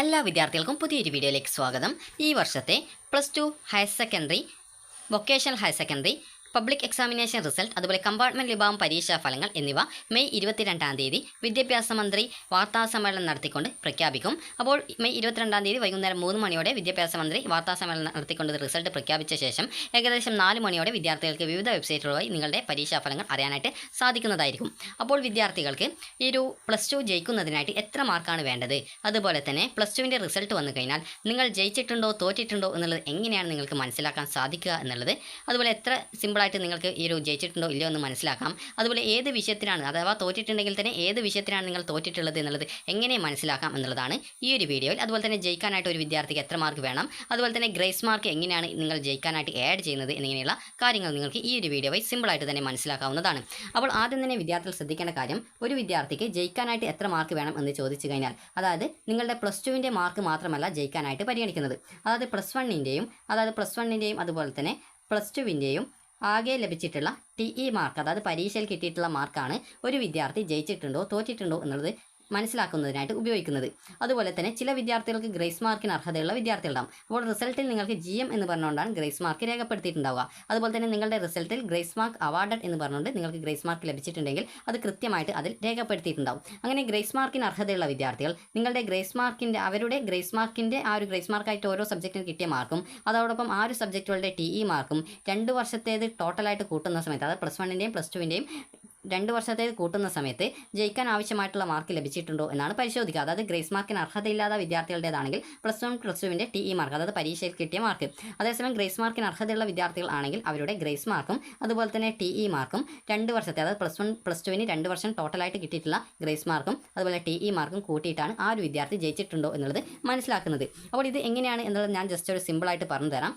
എല്ലാ വിദ്യാർത്ഥികൾക്കും പുതിയൊരു വീഡിയോയിലേക്ക് സ്വാഗതം. ഈ വർഷത്തെ plus two higher secondary vocational higher secondary public examination result അതുപോലെ കമ്പാർട്ട്മെന്റ് വിഭാഗം പരീക്ഷാ ഫലങ്ങൾ എന്നിവ മെയ് ഇരുപത്തിരണ്ടാം തീയതി വിദ്യാഭ്യാസ മന്ത്രി വാർത്താ സമ്മേളനം നടത്തിക്കൊണ്ട് പ്രഖ്യാപിക്കും. അപ്പോൾ മെയ് ഇരുപത്തിരണ്ടാം തീയതി വൈകുന്നേരം മൂന്ന് മണിയോടെ വിദ്യാഭ്യാസ മന്ത്രി വാർത്താ സമ്മേളനം നടത്തിക്കൊണ്ട് റിസൾട്ട് പ്രഖ്യാപിച്ച ശേഷം ഏകദേശം നാല് മണിയോടെ വിദ്യാർത്ഥികൾക്ക് വിവിധ വെബ്സൈറ്റുകളുമായി നിങ്ങളുടെ പരീക്ഷാ ഫലങ്ങൾ അറിയാനായിട്ട് സാധിക്കുന്നതായിരിക്കും. അപ്പോൾ വിദ്യാർത്ഥികൾക്ക് ഈ ഒരു പ്ലസ് ടു ജയിക്കുന്നതിനായിട്ട് എത്ര മാർക്കാണ് വേണ്ടത്? അതുപോലെ തന്നെ പ്ലസ് ടുവിന്റെ റിസൾട്ട് വന്നു കഴിഞ്ഞാൽ നിങ്ങൾ ജയിച്ചിട്ടുണ്ടോ തോറ്റിട്ടുണ്ടോ എന്നുള്ളത് എങ്ങനെയാണ് നിങ്ങൾക്ക് മനസ്സിലാക്കാൻ സാധിക്കുക എന്നുള്ളത്? അതുപോലെ എത്ര സിമ്പിളായിട്ട് നിങ്ങൾക്ക് ഈ ഒരു ജയിച്ചിട്ടുണ്ടോ ഇല്ലയോ എന്ന് മനസ്സിലാക്കാം. അതുപോലെ ഏത് വിഷയത്തിനാണ് അഥവാ തോറ്റിട്ടുണ്ടെങ്കിൽ തന്നെ ഏത് വിഷയത്തിനാണ് നിങ്ങൾ തോറ്റിട്ടുള്ളത് എന്നുള്ളത് എങ്ങനെ മനസ്സിലാക്കാം എന്നുള്ളതാണ് ഈ ഒരു വീഡിയോയിൽ അതുപോലെ തന്നെ ജയിക്കാനായിട്ട് ഒരു വിദ്യാർത്ഥിക്ക് എത്ര മാർക്ക് വേണം? അതുപോലെ തന്നെ ഗ്രേസ് മാർക്ക് എങ്ങനെയാണ് നിങ്ങൾ ജയിക്കാനായിട്ട് ആഡ് ചെയ്യുന്നത് എന്നിങ്ങനെയുള്ള കാര്യങ്ങൾ നിങ്ങൾക്ക് ഈ ഒരു വീഡിയോ വഴി സിമ്പിളായിട്ട് തന്നെ മനസ്സിലാക്കാവുന്നതാണ്. അപ്പോൾ ആദ്യം തന്നെ വിദ്യാർത്ഥികൾ ശ്രദ്ധിക്കേണ്ട കാര്യം ഒരു വിദ്യാർത്ഥിക്ക് ജയിക്കാനായിട്ട് എത്ര മാർക്ക് വേണം എന്ന് ചോദിച്ചു കഴിഞ്ഞാൽ അതായത് നിങ്ങളുടെ പ്ലസ് ടുവിന്റെ മാർക്ക് മാത്രമല്ല ജയിക്കാനായിട്ട് പരിഗണിക്കുന്നത്. അതായത് പ്ലസ് വണ്ണിന്റെയും അതായത് പ്ലസ് വണ്ണിന്റെയും അതുപോലെ തന്നെ പ്ലസ് ടുവിന്റെയും ആകെ ലഭിച്ചിട്ടുള്ള ടി ഇ മാർക്ക് അതായത് പരീക്ഷയിൽ കിട്ടിയിട്ടുള്ള മാർക്കാണ് ഒരു വിദ്യാർത്ഥി ജയിച്ചിട്ടുണ്ടോ തോറ്റിട്ടുണ്ടോ എന്നുള്ളത് മനസ്സിലാക്കുന്നതിനായിട്ട് ഉപയോഗിക്കുന്നത്. അതുപോലെ തന്നെ ചില വിദ്യാർത്ഥികൾക്ക് ഗ്രേസ് മാർക്കിന് അർഹതയുള്ള വിദ്യാർത്ഥികളുണ്ടാവും. അപ്പോൾ റിസൾട്ടിൽ നിങ്ങൾക്ക് ജി എം എന്ന് പറഞ്ഞുകൊണ്ടാണ് ഗ്രേസ് മാർക്ക് രേഖപ്പെടുത്തിയിട്ടുണ്ടാവുക. അതുപോലെ തന്നെ നിങ്ങളുടെ റിസൾട്ടിൽ ഗ്രേസ് മാർക്ക് അവാർഡഡ് എന്ന് പറഞ്ഞുകൊണ്ട് നിങ്ങൾക്ക് ഗ്രേസ് മാർക്ക് ലഭിച്ചിട്ടുണ്ടെങ്കിൽ അത് കൃത്യമായിട്ട് അതിൽ രേഖപ്പെടുത്തിയിട്ടുണ്ടാവും. അങ്ങനെ ഗ്രേസ് മാർക്കിന് അർഹതയുള്ള വിദ്യാർത്ഥികൾ നിങ്ങളുടെ ഗ്രേസ് മാർക്കിന്റെ അവരുടെ ഗ്രേസ് മാർക്കിന്റെ ആ ഒരു ഗ്രേസ് മാർക്കായിട്ട് ഓരോ സബ്ജക്റ്റിന് കിട്ടിയ മാർക്കും അതോടൊപ്പം ആ ഒരു സബ്ജക്റ്റുകളുടെ ടി ഇ മാർക്കും രണ്ട് വർഷത്തേത് ടോട്ടലായിട്ട് കൂട്ടുന്ന സമയത്ത് അതായത് പ്ലസ് വണ്ണിന്റെയും പ്ലസ് ടുവിന്റെയും രണ്ട് വർഷത്തേത് കൂട്ടുന്ന സമയത്ത് ജയിക്കാൻ ആവശ്യമായിട്ടുള്ള മാർക്ക് ലഭിച്ചിട്ടുണ്ടോ എന്നാണ് പരിശോധിക്കുക. അതായത് ഗ്രേസ് മാർക്കിന് അർഹതയില്ലാത്ത വിദ്യാർത്ഥികളുടേതാണെങ്കിൽ പ്ലസ് വൺ പ്ലസ് ടുവിന്റെ ടി ഇ മാർക്ക് അതായത് പരീക്ഷയിൽ കിട്ടിയ മാർക്ക് അതേസമയം ഗ്രേസ് മാർക്കിന് അർഹതയുള്ള വിദ്യാർത്ഥികൾ ആണെങ്കിൽ അവരുടെ ഗ്രേസ് മാർക്കും അതുപോലെ തന്നെ ടി ഇ മാർക്കും രണ്ട് വർഷത്തെ അതായത് പ്ലസ് വൺ പ്ലസ് ടുവിന് രണ്ട് വർഷം ടോട്ടലായിട്ട് കിട്ടിയിട്ടുള്ള ഗ്രേസ് മാർക്കും അതുപോലെ ടി ഇ മാർക്കും കൂട്ടിയിട്ടാണ് ആ ഒരു വിദ്യാർത്ഥി ജയിച്ചിട്ടുണ്ടോ എന്നുള്ളത് മനസ്സിലാക്കുന്നത്. അപ്പോൾ ഇത് എങ്ങനെയാണ് എന്നുള്ളത് ഞാൻ ജസ്റ്റ് ഒരു സിമ്പിളായിട്ട് പറഞ്ഞു തരാം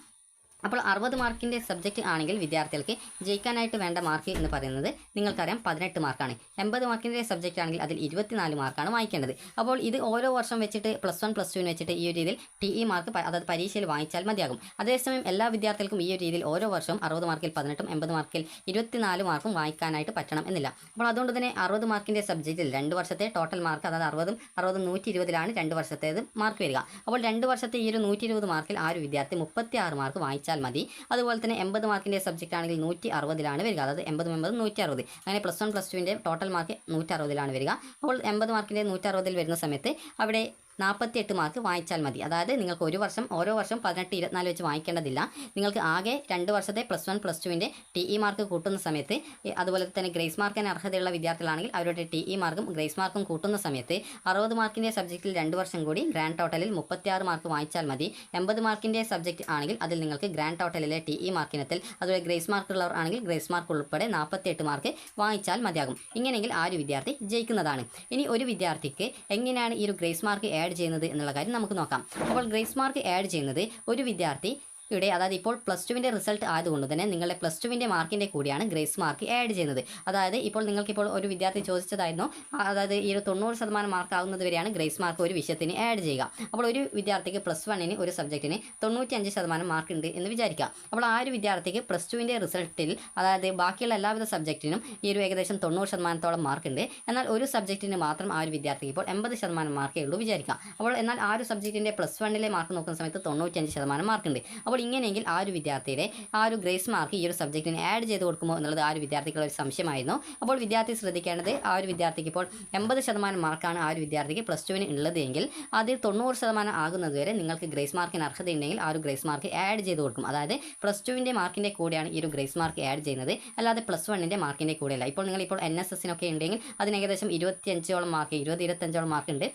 അപ്പോൾ അറുപത് മാർക്കിന്റെ സബ്ജക്റ്റ് ആണെങ്കിൽ വിദ്യാർത്ഥികൾക്ക് ജയിക്കാനായിട്ട് വേണ്ട മാർക്ക് എന്ന് പറയുന്നത് നിങ്ങൾക്കറിയാം പതിനെട്ട് മാർക്കാണ്. എൺപത് മാർക്കിന്റെ സബ്ജക്റ്റ് ആണെങ്കിൽ അതിൽ ഇരുപത്തിനാല് മാർക്കാണ് വായിക്കേണ്ടത്. അപ്പോൾ ഇത് ഓരോ വർഷം വെച്ചിട്ട് പ്ലസ് വൺ പ്ലസ് ടുവിന് വെച്ചിട്ട് ഈ ഒരു രീതിയിൽ ടി ഇ മാർക്ക് അതായത് പരീക്ഷയിൽ വാങ്ങിച്ചാൽ മതിയാകും. അതേസമയം എല്ലാ വിദ്യാർത്ഥികൾക്കും ഈ ഒരു രീതിയിൽ ഓരോ വർഷവും അറുപത് മാർക്കിൽ പതിനെട്ടും എൺപത് മാർക്കിൽ ഇരുപത്തിനാല് മാർക്കും വായിക്കാനായിട്ട് പറ്റണം എന്നില്ല. അപ്പോൾ അതുകൊണ്ട് തന്നെ അറുപത് മാർക്കിന്റെ സബ്ജക്റ്റിൽ രണ്ട് വർഷത്തെ ടോട്ടൽ മാർക്ക് അതായത് അറുപതും അറുപതും നൂറ്റി ഇരുപതിലാണ് രണ്ട് വർഷത്തേത് മാർക്ക് വരിക. അപ്പോൾ രണ്ട് വർഷത്തെ ഈ ഒരു നൂറ്റി ഇരുപത് മാർക്കിൽ ആ ഒരു വിദ്യാർത്ഥി മുപ്പത്തി ആറ് മാർക്ക് വായിച്ചാൽ മതി. അതുപോലെ തന്നെ എൺപത് മാർക്കിന്റെ സബ്ജക്റ്റ് ആണെങ്കിൽ നൂറ്റി അറുപതിലാണ് വരിക. അതായത് എൺപതും എൺപത് നൂറ്റി അറുപത് അങ്ങനെ പ്ലസ് വൺ പ്ലസ് ടുവിന്റെ ടോട്ടൽ മാർക്ക് നൂറ്റി അറുപതിലാണ് വരിക. അപ്പോൾ എൺപത് മാർക്കിന്റെ നൂറ്റി അറുപതിൽ വരുന്ന സമയത്ത് അവിടെ നാൽപ്പത്തി എട്ട് മാർക്ക് വായിച്ചാൽ മതി. അതായത് നിങ്ങൾക്ക് ഒരു വർഷം ഓരോ വർഷം പതിനെട്ട് ഇരുപത്തിനാല് വെച്ച് വാങ്ങിക്കേണ്ടതില്ല. നിങ്ങൾക്ക് ആകെ രണ്ട് വർഷത്തെ പ്ലസ് വൺ പ്ലസ് ടുവിന്റെ ടി ഇ മാർക്ക് കൂട്ടുന്ന സമയത്ത് അതുപോലെ തന്നെ ഗ്രേസ് മാർക്കിന് അർഹതയുള്ള വിദ്യാർത്ഥികളാണെങ്കിൽ അവരുടെ ടി ഇ മാർക്കും ഗ്രേസ് മാർക്കും കൂട്ടുന്ന സമയത്ത് അറുപത് മാർക്കിന്റെ സബ്ജക്റ്റിൽ രണ്ട് വർഷം കൂടി ഗ്രാൻഡ് ടോട്ടലിൽ മുപ്പത്തിയാറ് മാർക്ക് വാങ്ങിച്ചാൽ മതി. എൺപത് മാർക്കിന്റെ സബ്ജക്റ്റ് ആണെങ്കിൽ അതിൽ നിങ്ങൾക്ക് ഗ്രാൻഡ് ടോട്ടലിലെ ടി ഇ മാർക്കിനത്തിൽ അതുപോലെ ഗ്രേസ് മാർക്ക് ഉള്ളവർ ആണെങ്കിൽ ഗ്രേസ് മാർക്ക് ഉൾപ്പെടെ നാൽപ്പത്തിയെട്ട് മാർക്ക് വാങ്ങിച്ചാൽ മതിയാകും. ഇങ്ങനെയെങ്കിൽ ആ ഒരു വിദ്യാർത്ഥി ജയിക്കുന്നതാണ്. ഇനി ഒരു വിദ്യാർത്ഥിക്ക് എങ്ങനെയാണ് ഈ ഒരു ഗ്രേസ് മാർക്ക് ആഡ് ചെയ്യുന്നത് എന്നുള്ള കാര്യം നമുക്ക് നോക്കാം. അപ്പോൾ ഗ്രേസ് മാർക്ക് ആഡ് ചെയ്യുന്നത് ഒരു വിദ്യാർത്ഥി ഇവിടെ അതായത് ഇപ്പോൾ പ്ലസ് ടുവിന്റെ റിസൾട്ട് ആയതുകൊണ്ട് തന്നെ നിങ്ങളുടെ പ്ലസ് ടുവിന്റെ മാർക്കിന്റെ കൂടിയാണ് ഗ്രേസ് മാർക്ക് ആഡ് ചെയ്യുന്നത്. അതായത് ഇപ്പോൾ നിങ്ങൾക്കിപ്പോൾ ഒരു വിദ്യാർത്ഥി ചോദിച്ചതായിരുന്നു അതായത് ഈ ഒരു തൊണ്ണൂറ് ശതമാനം മാർക്ക് ആകുന്നത് വരെയാണ് ഗ്രേസ് മാർക്ക് ഒരു വിഷയത്തിന് ആഡ് ചെയ്യുക. അപ്പോൾ ഒരു വിദ്യാർത്ഥിക്ക് പ്ലസ് വണ്ണിന് ഒരു സബ്ജക്റ്റിന് തൊണ്ണൂറ്റിയഞ്ച് ശതമാനം മാർക്ക് ഉണ്ട് എന്ന് വിചാരിക്കുക. അപ്പോൾ ആ ഒരു വിദ്യാർത്ഥിക്ക് പ്ലസ് ടുവിന്റെ റിസൾട്ടിൽ അതായത് ബാക്കിയുള്ള എല്ലാവിധ സബ്ജക്റ്റിനും ഈ ഒരു ഏകദേശം തൊണ്ണൂറ് ശതമാനത്തോളം മാർക്ക് ഉണ്ട്. എന്നാൽ ഒരു സബ്ജക്റ്റിന് മാത്രം ആ ഒരു വിദ്യാർത്ഥിക്ക് ഇപ്പോൾ എൺപത് ശതമാനം മാർക്കേ ഉള്ളൂ വിചാരിക്കുക. അപ്പോൾ എന്നാൽ ആ ഒരു സബ്ജക്റ്റിന്റെ പ്ലസ് വണ്ണിലെ മാർക്ക് നോക്കുന്ന സമയത്ത് തൊണ്ണൂറ്റഞ്ച് ശതമാനം മാർക്ക് ഉണ്ട്. അപ്പോൾ ഇങ്ങനെയെങ്കിൽ ആ ഒരു വിദ്യാർത്ഥിയുടെ ആ ഒരു ഗ്രേസ് മാർക്ക് ഈ ഒരു സബ്ജക്റ്റിന് ആഡ് ചെയ്ത് കൊടുക്കുമോ എന്നുള്ളത് ആ ഒരു വിദ്യാർത്ഥിക്കുള്ള ഒരു സംശയമായിരുന്നു. അപ്പോൾ വിദ്യാർത്ഥി ശ്രദ്ധിക്കേണ്ടത് ആ ഒരു വിദ്യാർത്ഥിക്ക് ഇപ്പോൾ എൺപത് ശതമാനം മാർക്കാണ് ആ ഒരു വിദ്യാർത്ഥിക്ക് പ്ലസ് ടുവിന് ഉള്ളത് എങ്കിൽ അതിൽ തൊണ്ണൂറ് ശതമാനം ആകുന്നതുവരെ നിങ്ങൾക്ക് ഗ്രേസ് മാർക്കിന് അർഹതയുണ്ടെങ്കിൽ ആ ഒരു ഗ്രേസ് മാർക്ക് ആഡ് ചെയ്ത് കൊടുക്കും. അതായത് പ്ലസ് ടുവിന്റെ മാർക്കിന്റെ കൂടെയാണ് ഈ ഒരു ഗ്രേസ് മാർക്ക് ആഡ് ചെയ്യുന്നത്. അല്ലാതെ പ്ലസ് വണ്ണിന്റെ മാർക്കിന്റെ കൂടെയല്ല. ഇപ്പോൾ നിങ്ങൾ ഇപ്പോൾ എൻ എസ് എസിനൊക്കെ ഉണ്ടെങ്കിൽ അതിന് ഏകദേശം ഇരുപത്തിയഞ്ചോളം മാർക്ക് ഇരുപത് ഇരുപത്തഞ്ചോളം മാർക്ക് ഉണ്ട്.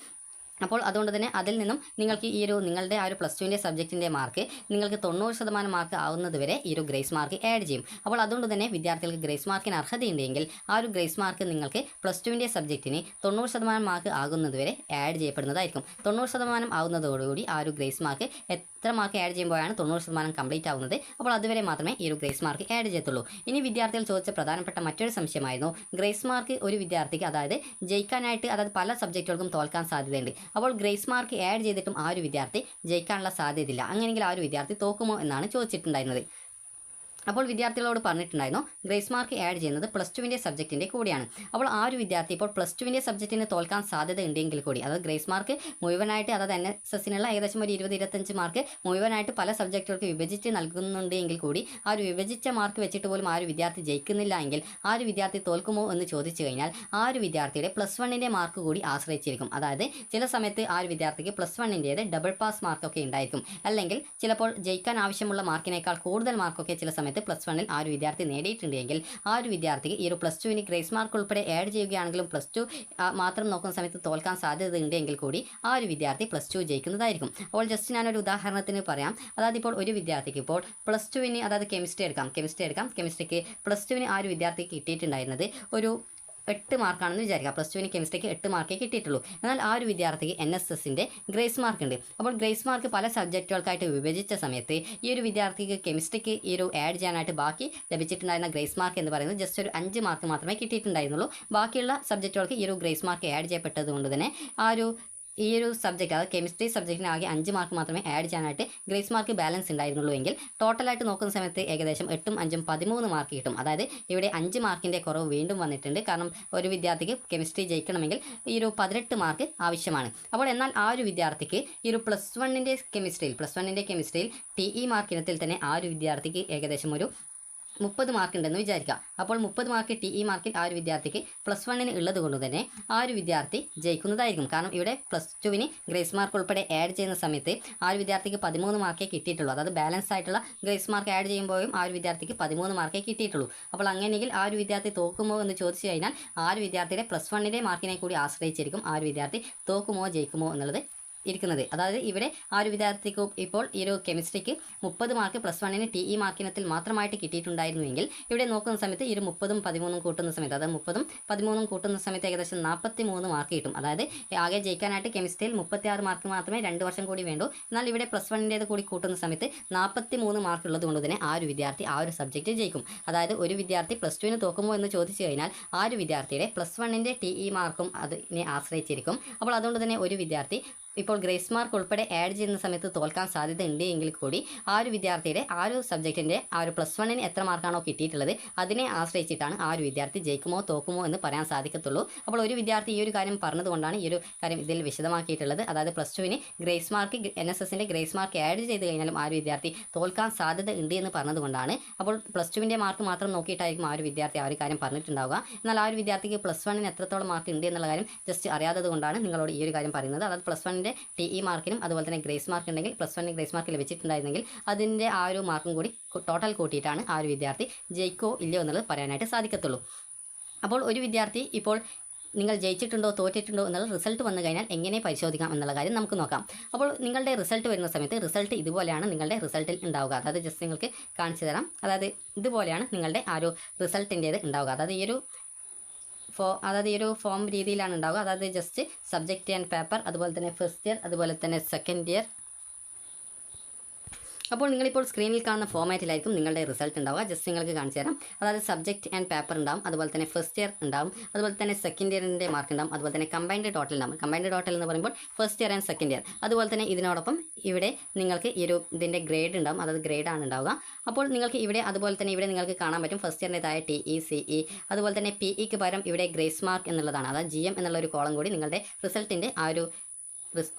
അപ്പോൾ അതുകൊണ്ട് തന്നെ അതിൽ നിന്നും നിങ്ങൾക്ക് ഈ ഒരു നിങ്ങളുടെ ആ ഒരു പ്ലസ് ടുവിന്റെ സബ്ജക്റ്റിന്റെ മാർക്ക് നിങ്ങൾക്ക് തൊണ്ണൂറ് ശതമാനം മാർക്ക് ആവുന്നത് വരെ ഈ ഒരു ഗ്രേസ് മാർക്ക് ആഡ് ചെയ്യും. അപ്പോൾ അതുകൊണ്ട് തന്നെ വിദ്യാർത്ഥികൾക്ക് ഗ്രേസ് മാർക്കിന് അർഹതയുണ്ടെങ്കിൽ ആ ഒരു ഗ്രേസ് മാർക്ക് നിങ്ങൾക്ക് പ്ലസ് ടുവിന്റെ സബ്ജക്റ്റിന് തൊണ്ണൂറ് ശതമാനം മാർക്ക് ആകുന്നത് വരെ ആഡ് ചെയ്യപ്പെടുന്നതായിരിക്കും. തൊണ്ണൂറ് ശതമാനം ആവുന്നതോടുകൂടി ആ ഒരു ഗ്രേസ് മാർക്ക് എത്ര മാർക്ക് ആഡ് ചെയ്യുമ്പോഴാണ് തൊണ്ണൂറ് ശതമാനം കംപ്ലീറ്റ് ആവുന്നത്. അപ്പോൾ അതുവരെ മാത്രമേ ഈ ഒരു ഗ്രേസ് മാർക്ക് ആഡ് ചെയ്യത്തുള്ളൂ. ഇനി വിദ്യാർത്ഥികൾ ചോദിച്ച പ്രധാനപ്പെട്ട മറ്റൊരു സംശയമായിരുന്നു. ഗ്രേസ് മാർക്ക് ഒരു വിദ്യാർത്ഥിക്ക് അതായത് ജയിക്കാനായിട്ട് അതായത് പല സബ്ജക്റ്റുകൾക്കും തോൽക്കാൻ സാധ്യതയുണ്ട്. അപ്പോൾ ഗ്രേസ് മാർക്ക് ആഡ് ചെയ്തിട്ടും ആ ഒരു വിദ്യാർത്ഥി ജയിക്കാനുള്ള സാധ്യതയില്ല. അങ്ങനെയെങ്കിൽ ആ ഒരു വിദ്യാർത്ഥി തോക്കുമോ എന്നാണ് ചോദിച്ചിട്ടുണ്ടായിരുന്നത്. അപ്പോൾ വിദ്യാർത്ഥികളോട് പറഞ്ഞിട്ടുണ്ടായിരുന്നു ഗ്രേസ് മാർക്ക് ആഡ് ചെയ്യുന്നത് പ്ലസ് ടുവിന്റെ സബ്ജക്റ്റിന്റെ കൂടിയാണ്. അപ്പോൾ ആ ഒരു വിദ്യാർത്ഥി ഇപ്പോൾ പ്ലസ് ടുവിന്റെ സബ്ജക്റ്റിന് തോൽക്കാൻ സാധ്യത ഉണ്ടെങ്കിൽ കൂടി അതായത് ഗ്രേസ് മാർക്ക് മുഴുവനായിട്ട് അതായത് എൻ എസ് എസിനുള്ള ഏകദേശം ഒരു ഇരുപത് ഇരുപത്തഞ്ച് മാർക്ക് മുഴുവനായിട്ട് പല സബ്ജക്റ്റുകൾക്ക് വിഭജിച്ച് നൽകുന്നുണ്ടെങ്കിൽ കൂടി ആ ഒരു വിഭജിച്ച മാർക്ക് വെച്ചിട്ട് പോലും ആ ഒരു വിദ്യാർത്ഥി ജയിക്കുന്നില്ല എങ്കിൽ ആ ഒരു വിദ്യാർത്ഥി തോൽക്കുമോ എന്ന് ചോദിച്ചു കഴിഞ്ഞാൽ ആ ഒരു വിദ്യാർത്ഥിയുടെ പ്ലസ് വണ്ണിന്റെ മാർക്ക് കൂടി ആശ്രയിച്ചിരിക്കും. അതായത് ചില സമയത്ത് ആ ഒരു വിദ്യാർത്ഥിക്ക് പ്ലസ് വണ്ണിന്റേത് ഡബിൾ പാസ് മാർക്കൊക്കെ ഉണ്ടായിരിക്കും. അല്ലെങ്കിൽ ചിലപ്പോൾ ജയിക്കാൻ ആവശ്യമുള്ള മാർക്കിനേക്കാൾ കൂടുതൽ മാർക്കൊക്കെ ചില സമയത്ത് പ്ലസ് വണ്ണിൽ ആ ഒരു വിദ്യാർത്ഥി നേടിയിട്ടുണ്ടെങ്കിൽ ആ ഒരു വിദ്യാർത്ഥിക്ക് ഈ ഒരു പ്ലസ് ടുവിന് ഗ്രേസ് മാർക്ക് ഉൾപ്പെടെ ആഡ് ചെയ്യുകയാണെങ്കിലും പ്ലസ് ടു മാത്രം നോക്കുന്ന സമയത്ത് തോൽക്കാൻ സാധ്യത ഉണ്ടെങ്കിൽ കൂടി ആ ഒരു വിദ്യാർത്ഥി പ്ലസ് ടു ജയിക്കുന്നതായിരിക്കും. അപ്പോൾ ജസ്റ്റ് ഞാനൊരു ഉദാഹരണത്തിന് പറയാം. അതായത് ഇപ്പോൾ ഒരു വിദ്യാർത്ഥിക്ക് ഇപ്പോൾ പ്ലസ് ടുവിന് അതായത് കെമിസ്ട്രി എടുക്കാം. കെമിസ്ട്രി എടുക്കാം. കെമിസ്ട്രിക്ക് പ്ലസ് ടുവിന് ആ ഒരു വിദ്യാർത്ഥിക്ക് കിട്ടിയിട്ടുണ്ടായിരുന്നത് ഒരു എട്ട് മാർക്കാണെന്ന് വിചാരിക്കുക. പ്ലസ് ടുവിന് കെമിസ്ട്രിക്ക് എട്ട് മാർക്കേ കിട്ടിയിട്ടുള്ളൂ. എന്നാൽ ആ ഒരു വിദ്യാർത്ഥിക്ക് എൻ എസ് എസിന്റെ ഗ്രേസ് മാർക്ക് ഉണ്ട് അപ്പോൾ ഗ്രേസ് മാർക്ക് പല സബ്ജക്റ്റുകൾക്കായിട്ട് വിഭജിച്ച സമയത്ത് ഈ ഒരു വിദ്യാർത്ഥിക്ക് കെമിസ്ട്രിക്ക് ഈ ഒരു ആഡ് ചെയ്യാനായിട്ട് ബാക്കി ലഭിച്ചിട്ടുണ്ടായിരുന്ന ഗ്രേസ് മാർക്ക് എന്ന് പറയുന്നത് ജസ്റ്റ് ഒരു അഞ്ച് മാർക്ക് മാത്രമേ കിട്ടിയിട്ടുണ്ടായിരുന്നുള്ളൂ. ബാക്കിയുള്ള സബ്ജക്റ്റുകൾക്ക് ഈ ഒരു ഗ്രേസ് മാർക്ക് ആഡ് ചെയ്യപ്പെട്ടത് കൊണ്ട് തന്നെ ആ ഒരു ഈ ഒരു സബ്ജക്റ്റ് അതായത് കെമിസ്ട്രി സബ്ജക്റ്റിന് ആകെ അഞ്ച് മാർക്ക് മാത്രമേ ആഡ് ചെയ്യാനായിട്ട് ഗ്രേസ് മാർക്ക് ബാലൻസ് ഉണ്ടായിരുന്നുള്ളൂ എങ്കിൽ ടോട്ടലായിട്ട് നോക്കുന്ന സമയത്ത് ഏകദേശം എട്ടും അഞ്ചും പതിമൂന്ന് മാർക്ക് കിട്ടും. അതായത് ഇവിടെ അഞ്ച് മാർക്കിന്റെ കുറവ് വീണ്ടും വന്നിട്ടുണ്ട്. കാരണം ഒരു വിദ്യാർത്ഥിക്ക് കെമിസ്ട്രി ജയിക്കണമെങ്കിൽ ഈ ഒരു പതിനെട്ട് മാർക്ക് ആവശ്യമാണ്. അപ്പോൾ എന്നാൽ ആ ഒരു വിദ്യാർത്ഥിക്ക് ഈ ഒരു പ്ലസ് വണ്ണിന്റെ കെമിസ്ട്രിയിൽ പ്ലസ് വണ്ണിന്റെ കെമിസ്ട്രിയിൽ ടി ഇ മാർക്കിനത്തിൽ തന്നെ ആ ഒരു വിദ്യാർത്ഥിക്ക് ഏകദേശം ഒരു മുപ്പത് മാർക്ക് ഉണ്ടെന്ന് വിചാരിക്കാം അപ്പോൾ മുപ്പത് മാർക്ക് ടി ഈ മാർക്കിൽ ആ ഒരു വിദ്യാർത്ഥിക്ക് പ്ലസ് വണ്ണിന് ഉള്ളത് കൊണ്ട് തന്നെ ആ ഒരു വിദ്യാർത്ഥി ജയിക്കുന്നതായിരിക്കും. കാരണം ഇവിടെ പ്ലസ് ടുവിന് ഗ്രേസ് മാർക്ക് ഉൾപ്പെടെ ആഡ് ചെയ്യുന്ന സമയത്ത് ആ ഒരു വിദ്യാർത്ഥിക്ക് പതിമൂന്ന് മാർക്കേ കിട്ടിയിട്ടുള്ളൂ. അതായത് ബാലൻസ് ആയിട്ടുള്ള ഗ്രേസ് മാർക്ക് ആഡ് ചെയ്യുമ്പോഴും ആ ഒരു വിദ്യാർത്ഥിക്ക് പതിമൂന്ന് മാർക്കേ കിട്ടിയിട്ടുള്ളൂ. അപ്പോൾ അങ്ങനെയെങ്കിൽ ആ ഒരു വിദ്യാർത്ഥി തോക്കുമോ എന്ന് ചോദിച്ചു കഴിഞ്ഞാൽ ആ ഒരു വിദ്യാർത്ഥിയുടെ പ്ലസ് വണ്ണിന്റെ മാർക്കിനെ കൂടി ആശ്രയിച്ചിരിക്കും. ആ ഒരു വിദ്യാർത്ഥി തോക്കുമോ ജയിക്കുമോ എന്നുള്ളത് ഇരിക്കുന്നത്. അതായത് ഇവിടെ ആ ഒരു വിദ്യാർത്ഥിക്ക് ഇപ്പോൾ ഈ ഒരു കെമിസ്ട്രിക്ക് മുപ്പത് മാർക്ക് പ്ലസ് വണ്ണിന് ടി ഇ മാർക്കിനത്തിൽ മാത്രമായിട്ട് കിട്ടിയിട്ടുണ്ടായിരുന്നുവെങ്കിൽ ഇവിടെ നോക്കുന്ന സമയത്ത് ഈ ഒരു മുപ്പതും പതിമൂന്നും കൂട്ടുന്ന സമയത്ത് അതായത് മുപ്പതും പതിമൂന്നും കൂട്ടുന്ന സമയത്ത് ഏകദേശം നാൽപ്പത്തി മൂന്ന് മാർക്ക് കിട്ടും. അതായത് ആകെ ജയിക്കാനായിട്ട് കെമിസ്ട്രിയിൽ മുപ്പത്തി ആറ് മാർക്ക് മാത്രമേ രണ്ട് വർഷം കൂടി വേണ്ടൂ. എന്നാൽ ഇവിടെ പ്ലസ് വണ്ണിന്റേത് കൂടി കൂട്ടുന്ന സമയത്ത് നാൽപ്പത്തി മൂന്ന് മാർക്ക് ഉള്ളത് കൊണ്ട് തന്നെ ആ ഒരു വിദ്യാർത്ഥി ആ ഒരു സബ്ജക്റ്റ് ജയിക്കും. അതായത് ഒരു വിദ്യാർത്ഥി പ്ലസ് ടുവിന് തോക്കുമോ എന്ന് ചോദിച്ചു കഴിഞ്ഞാൽ ആ ഒരു വിദ്യാർത്ഥിയുടെ പ്ലസ് വണ്ണിന്റെ ടി ഇ മാർക്കും അതിനെ ആശ്രയിച്ചിരിക്കും. അപ്പോൾ അതുകൊണ്ട് തന്നെ ഒരു വിദ്യാർത്ഥി ഇപ്പോൾ ഗ്രേസ് മാർക്ക് ഉൾപ്പെടെ ആഡ് ചെയ്യുന്ന സമയത്ത് തോൽക്കാൻ സാധ്യത ഉണ്ട് എങ്കിൽ കൂടി ആ ഒരു വിദ്യാർത്ഥിയുടെ ആ ഒരു സബ്ജക്റ്റിന്റെ ആ ഒരു പ്ലസ് വണ്ണിന് എത്ര മാർക്കാണോ കിട്ടിയിട്ടുള്ളത് അതിനെ ആശ്രയിച്ചിട്ടാണ് ആ ഒരു വിദ്യാർത്ഥി ജയിക്കുമോ തോക്കുമോ എന്ന് പറയാൻ സാധിക്കത്തുള്ളൂ. അപ്പോൾ ഒരു വിദ്യാർത്ഥി ഈ ഒരു കാര്യം പറഞ്ഞതുകൊണ്ടാണ് ഈ ഒരു കാര്യം ഇതിൽ വിശദമാക്കിയിട്ടുള്ളത്. അതായത് പ്ലസ് ടുവിന് ഗ്രേസ് മാർക്ക് എൻ എസ് എസിന്റെ ഗ്രേസ് മാർക്ക് ആഡ് ചെയ്ത് കഴിഞ്ഞാലും ആ ഒരു വിദ്യാർത്ഥി തോൽക്കാൻ സാധ്യത ഉണ്ട് എന്ന് പറഞ്ഞതുകൊണ്ടാണ്. അപ്പോൾ പ്ലസ് ടുവിന്റെ മാർക്ക് മാത്രം നോക്കിയിട്ടായിരിക്കും ആ ഒരു വിദ്യാർത്ഥി ആ ഒരു കാര്യം പറഞ്ഞിട്ടുണ്ടാവുക. എന്നാൽ ആ ഒരു വിദ്യാർത്ഥിക്ക് പ്ലസ് വണ്ണിന് എത്രത്തോളം മാർക്ക് ഉണ്ട് എന്നുള്ള കാര്യം ജസ്റ്റ് അറിയാത്തത് കൊണ്ടാണ് നിങ്ങളോട് ഈ ഒരു കാര്യം പറയുന്നത്. അതായത് പ്ലസ് വണ്ണിന്റെ ടി ഇ മാർക്കിനും അതുപോലെ തന്നെ ഗ്രേസ് മാർക്ക് ഉണ്ടെങ്കിൽ പ്ലസ് വണ്ണിന് ഗ്രേസ് മാർക്ക് ലഭിച്ചിട്ടുണ്ടായിരുന്നെങ്കിൽ അതിന്റെ ആ ഒരു മാർക്കും കൂടി ടോട്ടൽ കൂട്ടിയിട്ടാണ് ആ ഒരു വിദ്യാർത്ഥി ജയിക്കോ ഇല്ലയോ എന്നുള്ളത് പറയാനായിട്ട് സാധിക്കത്തുള്ളൂ. അപ്പോൾ ഒരു വിദ്യാർത്ഥി ഇപ്പോൾ നിങ്ങൾ ജയിച്ചിട്ടുണ്ടോ തോറ്റിട്ടുണ്ടോ എന്നുള്ള റിസൾട്ട് വന്നു കഴിഞ്ഞാൽ എങ്ങനെ പരിശോധിക്കാം എന്നുള്ള കാര്യം നമുക്ക് നോക്കാം. അപ്പോൾ നിങ്ങളുടെ റിസൾട്ട് വരുന്ന സമയത്ത് റിസൾട്ട് ഇതുപോലെയാണ് നിങ്ങളുടെ റിസൾട്ടിൽ ഉണ്ടാവുക. അതായത് ജസ്റ്റ് നിങ്ങൾക്ക് കാണിച്ചു തരാം. അതായത് ഇതുപോലെയാണ് നിങ്ങളുടെ ആ ഒരു റിസൾട്ടിന്റേത് ഉണ്ടാവുക. അതായത് ഈ ഒരു ഫോ അതായത് ഈ ഒരു ഫോം രീതിയിലാണ് ഉണ്ടാവുക. അതായത് ജസ്റ്റ് സബ്ജക്റ്റ് ആൻഡ് പേപ്പർ അതുപോലെ തന്നെ ഫസ്റ്റ് ഇയർ അതുപോലെ തന്നെ സെക്കൻഡ് ഇയർ അപ്പോൾ നിങ്ങളിപ്പോൾ സ്ക്രീനിൽ കാണുന്ന ഫോമാറ്റിലായിരിക്കും നിങ്ങളുടെ റിസൾട്ട് ഉണ്ടാവുക. ജസ്റ്റ് നിങ്ങൾക്ക് കാണിച്ചു തരാം. അതായത് സബ്ജക്റ്റ് ആൻഡ് പേപ്പർ ഉണ്ടാവും. അതുപോലെ തന്നെ ഫസ്റ്റ് ഇയർ ഉണ്ടാവും. അതുപോലെ തന്നെ സെക്കൻഡ് ഇയറിന്റെ മാർക്ക് ഉണ്ടാവും. അതുപോലെ തന്നെ കമ്പൈൻഡ് ടോട്ടൽ ഉണ്ടാവും. കമ്പൈൻഡ് ടോട്ടൽ എന്ന് പറയുമ്പോൾ first year and second year അതുപോലെ തന്നെ ഇതിനോടൊപ്പം ഇവിടെ നിങ്ങൾക്ക് ഈ ഒരു ഇതിന്റെ ഗ്രേഡ് ഉണ്ടാവും. അതായത് ഗ്രേഡാണ് ഉണ്ടാവുക. അപ്പോൾ നിങ്ങൾക്ക് ഇവിടെ അതുപോലെ തന്നെ ഇവിടെ നിങ്ങൾക്ക് കാണാൻ പറ്റും. ഫസ്റ്റ് ഇയറിന്റെതായ ടി ഇ സി ഇ അതുപോലെ തന്നെ പി ഇക്ക് പകരം ഇവിടെ ഗ്രേസ് മാർക്ക് എന്നുള്ളതാണ്. അതായത് ജി എം എന്നുള്ള ഒരു കോളം കൂടി നിങ്ങളുടെ റിസൾട്ടിന്റെ ആ ഒരു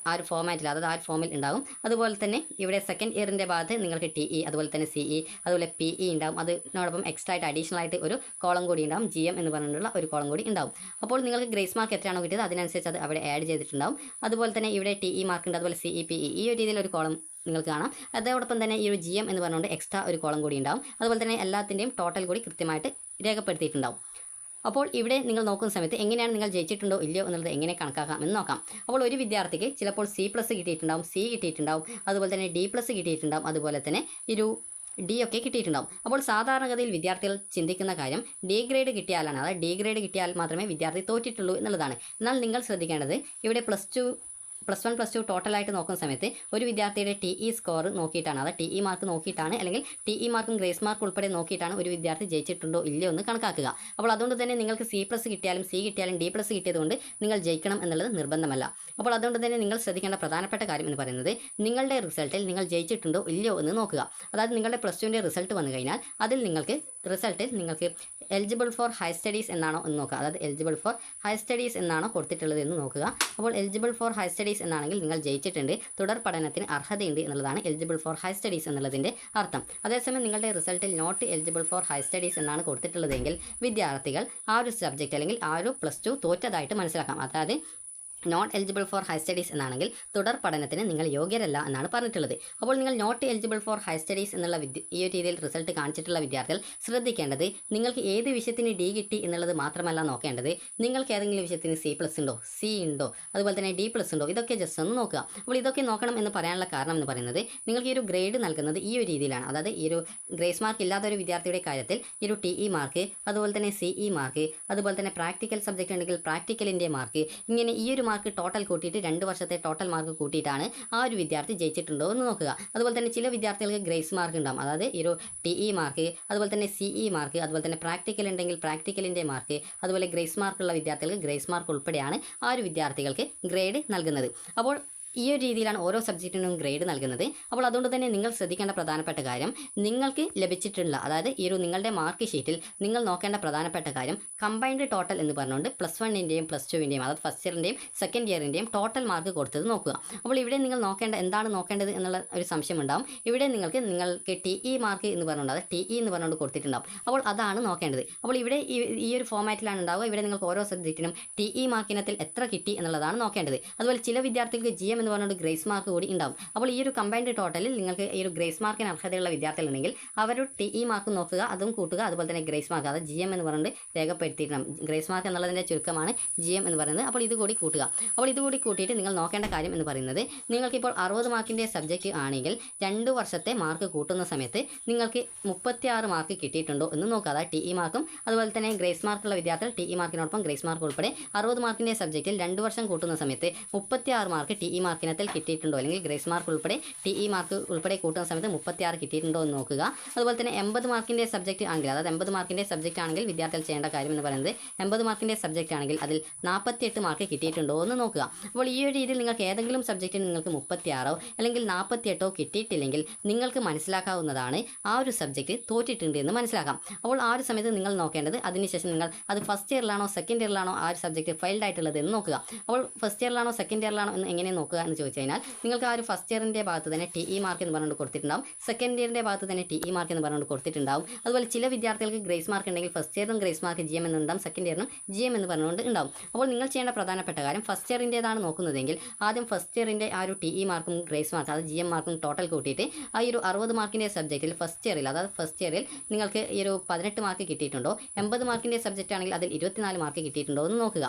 ആ ഒരു ഫോമാറ്റിൽ അതായത് ആ ഒരു ഫോമിൽ ഉണ്ടാകും അതുപോലെ തന്നെ ഇവിടെ സെക്കൻഡ് ഇയറിന്റെ ഭാഗത്ത് നിങ്ങൾക്ക് ടി ഇ അതുപോലെ തന്നെ സി ഇ അതുപോലെ പി ഇ ഉണ്ടാകും അതിനോടൊപ്പം എക്സ്ട്രാ ആയിട്ട് അഡീഷണൽ ആയിട്ട് ഒരു കോളം കൂടി ഉണ്ടാകും ജി എം എന്ന് പറഞ്ഞിട്ടുള്ള ഒരു കോളം കൂടി ഉണ്ടാകും അപ്പോൾ നിങ്ങൾക്ക് ഗ്രേസ് മാർക്ക് എത്രയാണോ കിട്ടിയത് അതിനനുസരിച്ച് അത് അവിടെ ആഡ് ചെയ്തിട്ടുണ്ടാകും അതുപോലെ തന്നെ ഇവിടെ ടി ഇ മാർക്ക് ഉണ്ട് അതുപോലെ സി ഇ പി ഇ ഈ ഒരു രീതിയിൽ ഒരു കോളം നിങ്ങൾക്ക് കാണാം. അതോടൊപ്പം തന്നെ ഈ ഒരു ജി എം എന്ന് പറഞ്ഞുകൊണ്ട് എക്സ്ട്രാ ഒരു കോളം കൂടി ഉണ്ടാകും അതുപോലെ തന്നെ എല്ലാത്തിന്റെയും ടോട്ടൽ കൂടി കൃത്യമായിട്ട് രേഖപ്പെടുത്തിയിട്ടുണ്ടാവും. അപ്പോൾ ഇവിടെ നിങ്ങൾ നോക്കുന്ന സമയത്ത് എങ്ങനെയാണ് നിങ്ങൾ ജയിച്ചിട്ടുണ്ടോ ഇല്ലയോ എന്നുള്ളത് എങ്ങനെ കണക്കാക്കാം എന്ന് നോക്കാം. അപ്പോൾ ഒരു വിദ്യാർത്ഥിക്ക് ചിലപ്പോൾ സി പ്ലസ് കിട്ടിയിട്ടുണ്ടാവും സി കിട്ടിയിട്ടുണ്ടാവും അതുപോലെ തന്നെ ഡി പ്ലസ് കിട്ടിയിട്ടുണ്ടാവും അതുപോലെ തന്നെ ഒരു ഡി ഒക്കെ കിട്ടിയിട്ടുണ്ടാവും. അപ്പോൾ സാധാരണഗതിയിൽ വിദ്യാർത്ഥികൾ ചിന്തിക്കുന്ന കാര്യം ഡി ഗ്രേഡ് കിട്ടിയാലാണ് അതായത് ഡി ഗ്രേഡ് കിട്ടിയാൽ മാത്രമേ വിദ്യാർത്ഥി തോറ്റിട്ടുള്ളൂ എന്നുള്ളതാണ്. എന്നാൽ നിങ്ങൾ ശ്രദ്ധിക്കേണ്ടത് ഇവിടെ plus two plus one plus two ടോട്ടലായിട്ട് നോക്കുന്ന സമയത്ത് ഒരു വിദ്യാർത്ഥിയുടെ ടി ഇ സ്കോർ നോക്കിയിട്ടാണ്. അതായത് ടി ഇ മാർക്ക് നോക്കിയിട്ടാണ് അല്ലെങ്കിൽ ടി ഇ മാർക്കും ഗ്രേസ് മാർക്ക് ഉൾപ്പെടെ നോക്കിയിട്ടാണ് ഒരു വിദ്യാർത്ഥി ജയിച്ചിട്ടുണ്ടോ ഇല്ലയോ എന്ന് കണക്കാക്കുക. അപ്പോൾ അതുകൊണ്ട് തന്നെ നിങ്ങൾക്ക് സി പ്ലസ് കിട്ടിയാലും സി കിട്ടിയാലും ഡി പ്ലസ് കിട്ടിയതുകൊണ്ട് നിങ്ങൾ ജയിക്കണം എന്നുള്ളത് നിർബന്ധമല്ല. അപ്പോൾ അതുകൊണ്ട് തന്നെ നിങ്ങൾ ശ്രദ്ധിക്കേണ്ട പ്രധാനപ്പെട്ട കാര്യം എന്ന് പറയുന്നത് നിങ്ങളുടെ റിസൾട്ടിൽ നിങ്ങൾ ജയിച്ചിട്ടുണ്ടോ ഇല്ലയോ എന്ന് നോക്കുക. അതായത് നിങ്ങളുടെ പ്ലസ് ടുവിന്റെ റിസൾട്ട് വന്നു കഴിഞ്ഞാൽ അതിൽ നിങ്ങൾക്ക് റിസൾട്ടിൽ നിങ്ങൾക്ക് എലിജിബിൾ ഫോർ ഹയർ സ്റ്റഡീസ് എന്നാണോ എന്ന് നോക്കുക. അതായത് എലിജിബിൾ ഫോർ ഹയർ സ്റ്റഡീസ് എന്നാണോ കൊടുത്തിട്ടുള്ളത് എന്ന് നോക്കുക. അപ്പോൾ എലിജിബിൾ ഫോർ ഹയർ സ്റ്റഡീസ് എന്നാണെങ്കിൽ നിങ്ങൾ ജയിച്ചിട്ടുണ്ട്. തുടർ പഠനത്തിന് അർഹതയുണ്ട് എന്നുള്ളതാണ് എലിജിബിൾ ഫോർ ഹയർ സ്റ്റഡീസ് എന്നുള്ളതിന്റെ അർത്ഥം. അതേസമയം നിങ്ങളുടെ റിസൾട്ടിൽ not eligible for higher studies എന്നാണ് കൊടുത്തിട്ടുള്ളതെങ്കിൽ വിദ്യാർത്ഥികൾ ആ ഒരു സബ്ജക്റ്റ് അല്ലെങ്കിൽ ആ ഒരു പ്ലസ് ടു തോറ്റതായിട്ട് മനസ്സിലാക്കാം. അതായത് not eligible for higher studies എന്നാണെങ്കിൽ തുടർ പഠനത്തിന് നിങ്ങൾ യോഗ്യരല്ല എന്നാണ് പറഞ്ഞിട്ടുള്ളത്. അപ്പോൾ നിങ്ങൾ not eligible for higher studies എന്നുള്ള ഈ ഒരു രീതിയിൽ റിസൾട്ട് കാണിച്ചിട്ടുള്ള വിദ്യാർത്ഥികൾ ശ്രദ്ധിക്കേണ്ടത് നിങ്ങൾക്ക് ഏത് വിഷയത്തിന് ഡി കിട്ടി എന്നുള്ളത് മാത്രമല്ല നോക്കേണ്ടത്. നിങ്ങൾക്ക് ഏതെങ്കിലും വിഷയത്തിന് സി പ്ലസ് ഉണ്ടോ സി ഉണ്ടോ അതുപോലെ തന്നെ ഡി പ്ലസ് ഉണ്ടോ ഇതൊക്കെ ജസ്റ്റ് ഒന്ന് നോക്കുക. അപ്പോൾ ഇതൊക്കെ നോക്കണം എന്ന് പറയാനുള്ള കാരണം എന്ന് പറയുന്നത് നിങ്ങൾക്ക് ഈ ഒരു ഗ്രേഡ് നൽകുന്നത് ഈ ഒരു രീതിയിലാണ്. അതായത് ഈ ഒരു ഗ്രേസ് മാർക്ക് ഇല്ലാത്ത ഒരു വിദ്യാർത്ഥിയുടെ കാര്യത്തിൽ ഈ ഒരു ടി ഇ മാർക്ക് അതുപോലെ തന്നെ സി ഇ മാർക്ക് അതുപോലെ തന്നെ പ്രാക്ടിക്കൽ സബ്ജക്റ്റ് ഉണ്ടെങ്കിൽ പ്രാക്ടിക്കലിന്റെ മാർക്ക് ഇങ്ങനെ ഈ ഒരു മാർക്ക് ടോട്ടൽ കൂട്ടിയിട്ട് രണ്ട് വർഷത്തെ ടോട്ടൽ മാർക്ക് കൂട്ടിയിട്ടാണ് ആ ഒരു വിദ്യാർത്ഥി ജയിച്ചിട്ടുണ്ടോ എന്ന് നോക്കുക. അതുപോലെ തന്നെ ചില വിദ്യാർത്ഥികൾക്ക് ഗ്രേസ് മാർക്ക് ഉണ്ടാകും അതായത് ഈ ഒരു ടി ഇ മാർക്ക് അതുപോലെ തന്നെ സി ഇ മാർക്ക് അതുപോലെ തന്നെ പ്രാക്ടിക്കൽ ഉണ്ടെങ്കിൽ പ്രാക്ടിക്കലിന്റെ മാർക്ക് അതുപോലെ ഗ്രേസ് മാർക്കുള്ള വിദ്യാർത്ഥികൾക്ക് ഗ്രേസ് മാർക്ക് ഉൾപ്പെടെയാണ് ആ ഒരു വിദ്യാർത്ഥികൾക്ക് ഗ്രേഡ് നൽകുന്നത്. അപ്പോൾ ഈ ഒരു രീതിയിലാണ് ഓരോ സബ്ജക്റ്റിനും ഗ്രേഡ് നൽകുന്നത്. അപ്പോൾ അതുകൊണ്ട് തന്നെ നിങ്ങൾ ശ്രദ്ധിക്കേണ്ട പ്രധാനപ്പെട്ട കാര്യം നിങ്ങൾക്ക് ലഭിച്ചിട്ടുള്ള അതായത് ഈ ഒരു നിങ്ങളുടെ മാർക്ക് ഷീറ്റിൽ നിങ്ങൾ നോക്കേണ്ട പ്രധാനപ്പെട്ട കാര്യം കമ്പൈൻഡ് ടോട്ടൽ എന്ന് പറഞ്ഞുകൊണ്ട് പ്ലസ് വണ്ണിന്റെയും പ്ലസ് ടുവിന്റെയും അതായത് ഫസ്റ്റ് ഇയറിന്റെയും സെക്കൻഡ് ഇയറിന്റെയും ടോട്ടൽ മാർക്ക് കൊടുത്തത് നോക്കുക. അപ്പോൾ ഇവിടെ നിങ്ങൾ നോക്കേണ്ട എന്താണ് നോക്കേണ്ടത് എന്നുള്ള ഒരു സംശയം ഉണ്ടാവും. ഇവിടെ നിങ്ങൾക്ക് നിങ്ങൾക്ക് ടി ഇ മാർക്ക് എന്ന് പറഞ്ഞുകൊണ്ട് അതായത് ടി ഇ എന്ന് പറഞ്ഞുകൊണ്ട് കൊടുത്തിട്ടുണ്ടാവും. അപ്പോൾ അതാണ് നോക്കേണ്ടത്. അപ്പോൾ ഇവിടെ ഈ ഒരു ഫോമാറ്റിലാണ് ഉണ്ടാവുക. ഇവിടെ നിങ്ങൾക്ക് ഓരോ സബ്ജക്റ്റിനും ടി ഇ മാർക്കിനത്തിൽ എത്ര കിട്ടി എന്നുള്ളതാണ് നോക്കേണ്ടത്. അതുപോലെ ചില വിദ്യാർത്ഥികൾക്ക് ജി എം എന്ന് പറഞ്ഞുകൊണ്ട് ഗ്രേസ് മാർക്ക് കൂടി ഉണ്ടാവും. അപ്പോൾ ഈ ഒരു കമ്പൈൻഡ് ടോട്ടലിൽ നിങ്ങൾക്ക് ഈ ഒരു ഗ്രേസ് മാർക്കിന് അർഹതയുള്ള വിദ്യാർത്ഥികളുണ്ടെങ്കിൽ അവർ ടി ഇ മാർക്ക് നോക്കുക അതും കൂട്ടുക അതുപോലെ തന്നെ ഗ്രേസ് മാർക്ക് അത് ജി എം എന്ന് പറഞ്ഞുകൊണ്ട് രേഖപ്പെടുത്തിയിരിക്കണം ഗ്രേസ് മാർക്ക് എന്നുള്ളതിന്റെ ചുരുക്കമാണ് ജി എം എന്ന് പറയുന്നത്. അപ്പോൾ ഇത് കൂടി കൂട്ടുക. അപ്പോൾ ഇത് കൂടി കൂട്ടിയിട്ട് നിങ്ങൾ നോക്കേണ്ട കാര്യം എന്ന് പറയുന്നത് നിങ്ങൾക്കിപ്പോൾ അറുപത് മാർക്കിന്റെ സബ്ജക്റ്റ് ആണെങ്കിൽ രണ്ട് വർഷത്തെ മാർക്ക് കൂട്ടുന്ന സമയത്ത് നിങ്ങൾക്ക് മുപ്പത്തിയാറ് മാർക്ക് കിട്ടിയിട്ടുണ്ടോ എന്ന് നോക്കുക. അതായത് ടി ഇ മാർക്കും അതുപോലെ തന്നെ ഗ്രേസ് മാർക്കുള്ള വിദ്യാർത്ഥികൾ ടി ഇ മാർക്കിനോടൊപ്പം ഗ്രേസ് മാർക്ക് ഉൾപ്പെടെ അറുപത് മാർക്കിന്റെ സബ്ജക്റ്റിൽ രണ്ട് വർഷം കൂട്ടുന്ന സമയത്ത് മുപ്പത്തിയാറ് മാർക്ക് ടി ഇ മാർക്കിനത്തിൽ കിട്ടിയിട്ടുണ്ടോ? അല്ലെങ്കിൽ ഗ്രേസ് മാർക്ക് ഉൾപ്പെടെ ടി ഇ മാർക്ക് ഉൾപ്പെടെ കൂട്ടുന്ന സമയത്ത് മുപ്പത്തിയാറ് കിട്ടിയിട്ടുണ്ടോ എന്ന് നോക്കുക. അതുപോലെ തന്നെ എൺപത് മാർക്കിന്റെ സബ്ജക്റ്റ് ആണെങ്കിൽ അതായത് എൺപത് മാർക്കിന്റെ സബ്ജക്റ്റ് ആണെങ്കിൽ വിദ്യാർത്ഥികൾ ചെയ്യേണ്ട കാര്യം എന്ന് പറയുന്നത് എൺപത് മാർക്കിന്റെ സബ്ജക്റ്റ് ആണെങ്കിൽ അതിൽ നാൽപ്പത്തിയെട്ട് മാർക്ക് കിട്ടിയിട്ടുണ്ടോ എന്ന് നോക്കുക. അപ്പോൾ ഈ ഒരു രീതിയിൽ നിങ്ങൾക്ക് ഏതെങ്കിലും സബ്ജക്റ്റിന് നിങ്ങൾക്ക് മുപ്പത്തിയാറോ അല്ലെങ്കിൽ നാൽപ്പത്തിയെട്ടോ കിട്ടിയിട്ടില്ലെങ്കിൽ നിങ്ങൾക്ക് മനസ്സിലാക്കാവുന്നതാണ് ആ ഒരു സബ്ജക്റ്റ് തോറ്റിട്ടുണ്ട് എന്ന് മനസ്സിലാക്കാം. അപ്പോൾ ആ ഒരു സമയത്ത് നിങ്ങൾ നോക്കേണ്ടത് അതിനുശേഷം നിങ്ങൾ അത് ഫസ്റ്റ് ഇയറിലാണോ സെക്കൻഡ് ഇയറിലാണോ ആ ഒരു സബ്ജക്റ്റ് ഫെയിൽഡ് ആയിട്ടുള്ളത് എന്ന് നോക്കുക. അപ്പോൾ ഫസ്റ്റ് ഇയറിലാണോ സെക്കൻഡ് ഇയറിലാണോ എന്ന് എങ്ങനെ നോക്കുക? എന്ന് ചോദിച്ചു കഴിഞ്ഞാൽ നിങ്ങൾക്ക് ആ ഒരു ഫസ്റ്റ് ഇയറിന്റെ ഭാഗത്ത് തന്നെ ടി ഇ മാർക്ക് എന്ന് പറഞ്ഞുകൊണ്ട് കൊടുത്തിട്ടുണ്ടാവും. സെക്കൻഡ് ഇയറിന്റെ ഭാഗത്ത് തന്നെ ടി ഇ മാർക്ക് എന്ന് പറഞ്ഞുകൊണ്ട് കൊടുത്തിട്ടുണ്ടാവും. അതുപോലെ ചില വിദ്യാർത്ഥികൾക്ക് ഗ്രേസ് മാർക്ക് ഉണ്ടെങ്കിൽ ഫസ്റ്റ് ഇയറിനും ഗ്രേസ് മാർക്ക് ജി എം എന്നുണ്ടാവും സെക്കൻഡ് ഇയറിനും ജി എം എന്ന് പറഞ്ഞുകൊണ്ട് ഉണ്ടാവും. അപ്പോൾ നിങ്ങൾ ചെയ്യേണ്ട പ്രധാനപ്പെട്ട കാര്യം ഫസ്റ്റ് ഇയറിന്റേതാണ് നോക്കുന്നതെങ്കിൽ ആദ്യം ഫസ്റ്റ് ഇയറിന്റെ ആ ഒരു ടി ഇ മാർക്കും ഗ്രേസ് മാർക്ക് അതായത് ജി എം മാർക്കും ടോട്ടൽ കൂട്ടിയിട്ട് ആ ഒരു അറുപത് മാർക്കിന്റെ സബ്ജക്റ്റിൽ ഫസ്റ്റ് ഇയറിൽ അതായത് ഫസ്റ്റ് ഇയറിൽ നിങ്ങൾക്ക് ഈ ഒരു പതിനെട്ട് മാർക്ക് കിട്ടിയിട്ടുണ്ടോ? എൺപത് മാർക്കിന്റെ സബ്ജക്റ്റ് ആണെങ്കിൽ അതിൽ ഇരുപത്തിനാല് മാർക്ക് കിട്ടിയിട്ടുണ്ടോ എന്ന് നോക്കുക.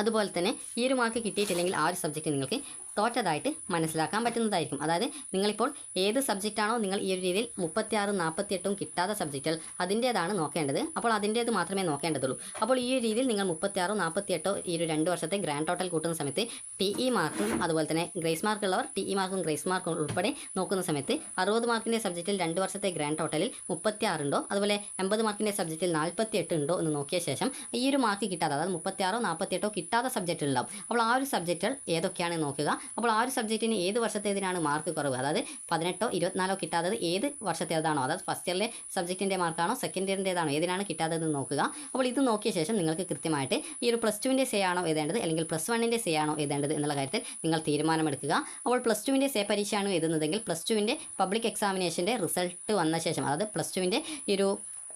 അതുപോലെ തന്നെ ഈ ഒരു മാർക്ക് കിട്ടിയിട്ടില്ലെങ്കിൽ ആ ഒരു സബ്ജക്റ്റ് നിങ്ങൾക്ക് തോറ്റതായിട്ട് മനസ്സിലാക്കാൻ പറ്റുന്നതായിരിക്കും. അതായത് നിങ്ങളിപ്പോൾ ഏത് സബ്ജക്റ്റാണോ നിങ്ങൾ ഈ ഒരു രീതിയിൽ മുപ്പത്തിയാറും നാൽപ്പത്തിയെട്ടും കിട്ടാത്ത സബ്ജക്റ്റുകൾ അതിന്റേതാണ് നോക്കേണ്ടത്. അപ്പോൾ അതിന്റേത് മാത്രമേ നോക്കേണ്ടതുള്ളൂ. അപ്പോൾ ഈ ഒരു രീതിയിൽ നിങ്ങൾ മുപ്പത്തിയാറോ നാൽപ്പത്തിയെട്ടോ ഈ ഒരു രണ്ട് വർഷത്തെ ഗ്രാൻഡ് ടോട്ടൽ കൂട്ടുന്ന സമയത്ത് ടി ഇ മാർക്കും അതുപോലെ തന്നെ ഗ്രേസ് മാർക്ക് ഉള്ളവർ ടി ഇ മാർക്കും ഗ്രേസ് മാർക്കും ഉൾപ്പെടെ നോക്കുന്ന സമയത്ത് അറുപത് മാർക്കിന്റെ സബ്ജക്റ്റിൽ രണ്ട് വർഷത്തെ ഗ്രാൻഡ് ടോട്ടലിൽ മുപ്പത്തിയാറുണ്ടോ അതുപോലെ എൺപത് മാർക്കിന്റെ സബ്ജക്റ്റിൽ നാൽപ്പത്തിയെട്ട് ഉണ്ടോ എന്ന് നോക്കിയ ശേഷം ഈ ഒരു മാർക്ക് കിട്ടാതെ അതായത് മുപ്പത്തിയാറോ നാൽപ്പത്തിയെട്ടോ കിട്ടാത്ത സബ്ജക്റ്റ് ഉണ്ടാവും. അപ്പോൾ ആ ഒരു സബ്ജക്റ്റുകൾ ഏതൊക്കെയാണ് നോക്കുക. അപ്പോൾ ആ ഒരു സബ്ജക്റ്റിന് ഏത് വർഷത്തേതിനാണ് മാർക്ക് കുറവ്? അതായത് പതിനെട്ടോ ഇരുപത്തിനാലോ കിട്ടാത്തത് ഏത് വർഷത്തേതാണോ? അതായത് ഫസ്റ്റ് ഇയറിലെ സബ്ജക്റ്റിന്റെ മാർക്കാണോ സെക്കൻഡ് ഇയറിന്റേതാണോ ഏതിനാണ് കിട്ടാത്തതെന്ന് നോക്കുക. അപ്പോൾ ഇത് നോക്കിയ ശേഷം നിങ്ങൾക്ക് കൃത്യമായിട്ട് ഈ ഒരു പ്ലസ് ടുവിന്റെ സേ ആണോ എഴുതേണ്ടത് അല്ലെങ്കിൽ പ്ലസ് വണ്ണിന്റെ സേ ആണോ എഴുതേണ്ടത് എന്നുള്ള കാര്യത്തിൽ നിങ്ങൾ തീരുമാനമെടുക്കുക. അപ്പോൾ പ്ലസ് ടുവിന്റെ സേ പരീക്ഷയാണ് എഴുതുന്നതെങ്കിൽ പ്ലസ് ടുവിന്റെ പബ്ലിക് എക്സാമിനേഷന്റെ റിസൾട്ട് വന്ന ശേഷം അതായത് പ്ലസ് ടുവിന്റെ ഈ ഒരു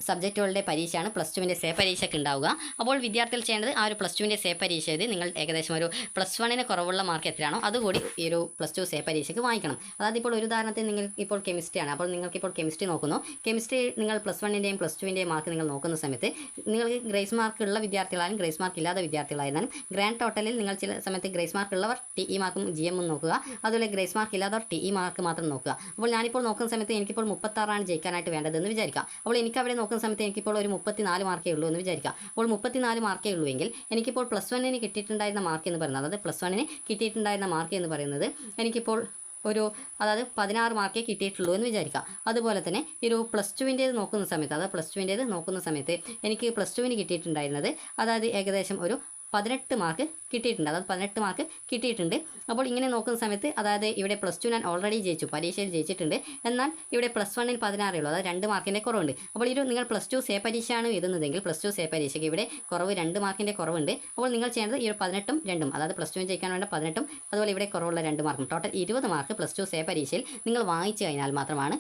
സബ്ജക്റ്റുകളുടെ പരീക്ഷയാണ് പ്ലസ് ടുവിന്റെ സേ പരീക്ഷയ്ക്ക് ഉണ്ടാവുക. അപ്പോൾ വിദ്യാർത്ഥികൾ ചെയ്യേണ്ടത് ആ ഒരു പ്ലസ് ടുവിന്റെ സേ പരീക്ഷ എഴുതി നിങ്ങൾ ഏകദേശം ഒരു പ്ലസ് വണ്ണിന് കുറവുള്ള മാർക്ക് എത്രയാണോ അതുകൂടി ഈ ഒരു പ്ലസ് ടു സേ പരീക്ഷയ്ക്ക് വാങ്ങിക്കണം അതായത് ഇപ്പോൾ ഒരു ഉദാഹരണത്തിന് നിങ്ങൾ ഇപ്പോൾ കെമിസ്ട്രിയാണ് അപ്പോൾ നിങ്ങൾക്കിപ്പോൾ കെമിസ്ട്രി നോക്കുന്നു. കെമിസ്ട്രി നിങ്ങൾ പ്ലസ് വണ്ണിന്റെയും പ്ലസ് ടുവിന്റെയും മാർക്ക് നിങ്ങൾ നോക്കുന്ന സമയത്ത് നിങ്ങൾക്ക് ഗ്രേസ് മാർക്ക് ഉള്ള വിദ്യാർത്ഥികളായാലും ഗ്രേസ് മാർക്ക് ഇല്ലാത്ത വിദ്യാർത്ഥികളായിരുന്നാലും ഗ്രാൻഡ് ടോട്ടലിൽ നിങ്ങൾ ചില സമയത്ത് ഗ്രേസ് മാർക്ക് ഉള്ളവർ ടി ഇ മാർക്കും ജി എമ്മും നോക്കുക. അതുപോലെ ഗ്രേസ് മാർക്ക് ഇല്ലാത്തവർ ടി ഇ മാർക്ക് മാത്രം നോക്കുക. അപ്പോൾ ഞാനിപ്പോൾ നോക്കുന്ന സമയത്ത് എനിക്കിപ്പോൾ മുപ്പത്താറാണ് ജയിക്കാനായിട്ട് വേണ്ടതെന്ന് വിചാരിക്കാം അപ്പോൾ എനിക്ക് അവിടെ നോക്കുന്ന സമയത്ത് എനിക്കിപ്പോൾ ഒരു മുപ്പത്തിനാല് മാർക്കേ ഉള്ളൂ എന്ന് വിചാരിക്കാം അപ്പോൾ മുപ്പത്തിനാല് മാർക്കേ ഉള്ളൂ എങ്കിൽ എനിക്കിപ്പോൾ പ്ലസ് വണ്ണിന് കിട്ടിയിട്ടുണ്ടായിരുന്ന മാർക്ക് എന്ന് പറയുന്നത് അതായത് പ്ലസ് വണ്ണിന് കിട്ടിയിട്ടുണ്ടായിരുന്ന മാർക്ക് എന്ന് പറയുന്നത് എനിക്കിപ്പോൾ ഒരു അതായത് പതിനാറ് മാർക്കേ കിട്ടിയിട്ടുള്ളൂ എന്ന് വിചാരിക്കാം അതുപോലെ തന്നെ ഈ ഒരു പ്ലസ് ടുവിന്റേത് നോക്കുന്ന സമയത്ത് അതായത് പ്ലസ് ടുവിന്റേത് നോക്കുന്ന സമയത്ത് എനിക്ക് പ്ലസ് ടുവിന് കിട്ടിയിട്ടുണ്ടായിരുന്നത് അതായത് ഏകദേശം ഒരു പതിനെട്ട് മാർക്ക് കിട്ടിയിട്ടുണ്ട്. അതായത് പതിനെട്ട് മാർക്ക് കിട്ടിയിട്ടുണ്ട്. അപ്പോൾ ഇങ്ങനെ നോക്കുന്ന സമയത്ത് അതായത് ഇവിടെ പ്ലസ് ടു ഞാൻ ഓൾറെഡി ജയിച്ചു. പരീക്ഷയിൽ ജയിച്ചിട്ടുണ്ട്. എന്നാൽ ഇവിടെ പ്ലസ് വണ്ണിൽ പതിനാറേ ഉള്ളൂ. അതായത് രണ്ട് മാർക്കിന്റെ കുറവുണ്ട്. അപ്പോൾ ഇത് നിങ്ങൾ പ്ലസ് ടു സേ പരീക്ഷയാണ് എഴുതുന്നതെങ്കിൽ പ്ലസ് ടു സേ പരീക്ഷയ്ക്ക് ഇവിടെ കുറവ് രണ്ട് മാർക്കിന്റെ കുറവുണ്ട്. അപ്പോൾ നിങ്ങൾ ചെയ്യേണ്ടത് ഈ പതിനെട്ടും രണ്ടും അതായത് പ്ലസ് ടു ജയിക്കാൻ വേണ്ട പതിനെട്ടും അതുപോലെ ഇവിടെ കുറവുള്ള രണ്ട് മാർക്കും ടോട്ടൽ ഇരുപത് മാർക്ക് പ്ലസ് ടു സേ പരീക്ഷയിൽ നിങ്ങൾ വാങ്ങിച്ചു കഴിഞ്ഞാൽ മാത്രമാണ്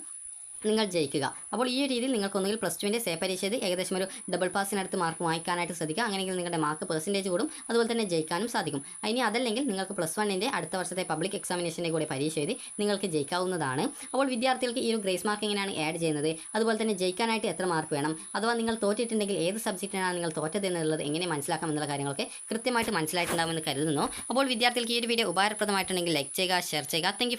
നിങ്ങൾ ജയിക്കുക. അപ്പോൾ ഈ രീതിയിൽ നിങ്ങൾക്ക് ഒന്നുകിൽ പ്ലസ് ടുവിന്റെ സേ പരീക്ഷയിൽ ഏകദേശം ഒരു ഡബിൾ പാസിനടുത്ത് മാർക്ക് വാങ്ങിക്കാനായിട്ട് ശ്രദ്ധിക്കുക. അങ്ങനെയെങ്കിൽ നിങ്ങളുടെ മാർക്ക് പെർസെന്റേജ് കൂടും. അതുപോലെ തന്നെ ജയിക്കാനും സാധിക്കും. ഇനി അതല്ലെങ്കിൽ നിങ്ങൾക്ക് പ്ലസ് വണ്ണിന്റെ അടുത്ത വർഷത്തെ പബ്ലിക് എക്സാമിനേഷന്റെ കൂടെ പരീക്ഷ എഴുതി നിങ്ങൾക്ക് ജയിക്കാവുന്നതാണ്. അപ്പോൾ വിദ്യാർത്ഥികൾക്ക് ഈ ഒരു ഗ്രേസ് മാർക്ക് എങ്ങനെയാണ് ആഡ് ചെയ്യുന്നത്? അതുപോലെ തന്നെ ജയിക്കാനായിട്ട് എത്ര മാർക്ക് വേണം? അഥവാ നിങ്ങൾ തോറ്റിട്ടുണ്ടെങ്കിൽ ഏത് സബ്ജക്റ്റിനാണ് നിങ്ങൾ തോറ്റത് എന്നുള്ളത് എങ്ങനെ മനസ്സിലാക്കാം എന്നുള്ള കാര്യങ്ങളൊക്കെ കൃത്യമായിട്ട് മനസ്സിലായിട്ടുണ്ടാകുമെന്ന് കരുതുന്നു. അപ്പോൾ വിദ്യാർത്ഥികൾക്ക് ഈ ഒരു വീഡിയോ ഉപകാരപ്രദമായിട്ടുണ്ടെങ്കിൽ ലൈക്ക് ചെയ്യുക ഷെയർ ചെയ്യുക. താങ്ക്